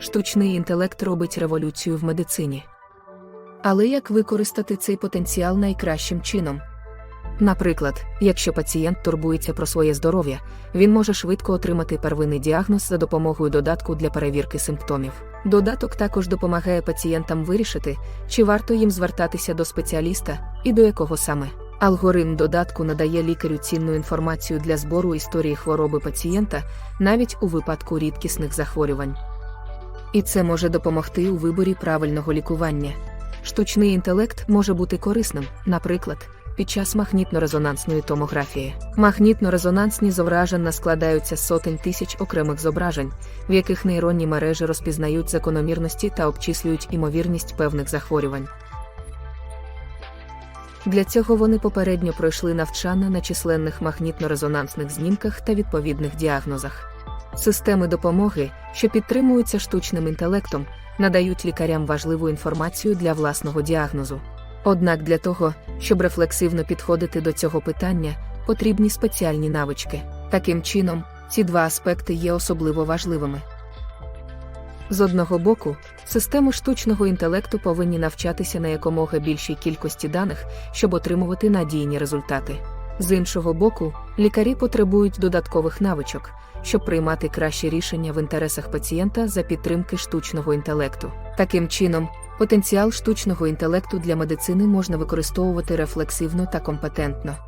Штучний інтелект робить революцію в медицині. Але як використати цей потенціал найкращим чином? Наприклад, якщо пацієнт турбується про своє здоров'я, він може швидко отримати первинний діагноз за допомогою додатку для перевірки симптомів. Додаток також допомагає пацієнтам вирішити, чи варто їм звертатися до спеціаліста і до якого саме. Алгоритм додатку надає лікарю цінну інформацію для збору історії хвороби пацієнта навіть у випадку рідкісних захворювань. І це може допомогти у виборі правильного лікування. Штучний інтелект може бути корисним, наприклад, під час магнітно-резонансної томографії. Магнітно-резонансні зображення складаються з сотень тисяч окремих зображень, в яких нейронні мережі розпізнають закономірності та обчислюють імовірність певних захворювань. Для цього вони попередньо пройшли навчання на численних магнітно-резонансних знімках та відповідних діагнозах. Системи допомоги, що підтримуються штучним інтелектом, надають лікарям важливу інформацію для власного діагнозу. Однак для того, щоб рефлексивно підходити до цього питання, потрібні спеціальні навички. Таким чином, ці два аспекти є особливо важливими. З одного боку, системи штучного інтелекту повинні навчатися на якомога більшій кількості даних, щоб отримувати надійні результати. З іншого боку, лікарі потребують додаткових навичок, щоб приймати кращі рішення в інтересах пацієнта за підтримки штучного інтелекту. Таким чином, потенціал штучного інтелекту для медицини можна використовувати рефлексивно та компетентно.